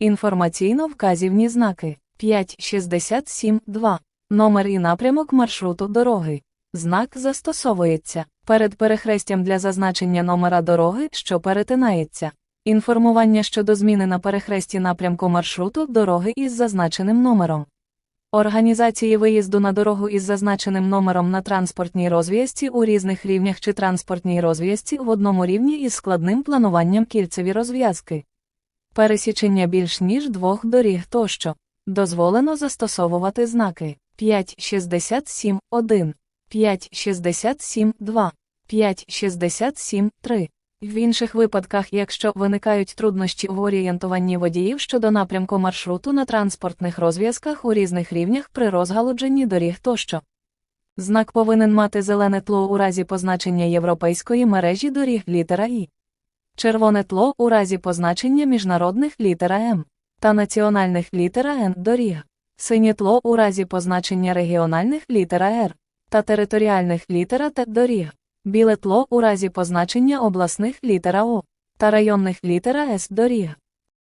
Інформаційно-вказівні знаки 5.67.2. Номер і напрямок маршруту дороги. Знак застосовується перед перехрестям для зазначення номера дороги, що перетинається. Інформування щодо зміни на перехресті напрямку маршруту дороги із зазначеним номером. Організації виїзду на дорогу із зазначеним номером на транспортній розв'язці у різних рівнях чи транспортній розв'язці в одному рівні із складним плануванням кільцеві розв'язки. Пересічення більш ніж двох доріг тощо. Дозволено застосовувати знаки 5.67.1, 5.67.2, 5.67.3. В інших випадках, якщо виникають труднощі в орієнтуванні водіїв щодо напрямку маршруту на транспортних розв'язках у різних рівнях при розгалудженні доріг тощо. Знак повинен мати зелене тло у разі позначення європейської мережі доріг літера І, червоне тло у разі позначення міжнародних літера М та національних літера Н доріг, синє тло у разі позначення регіональних літера Р та територіальних літера Т доріг, біле тло у разі позначення обласних літера О та районних літера С доріг.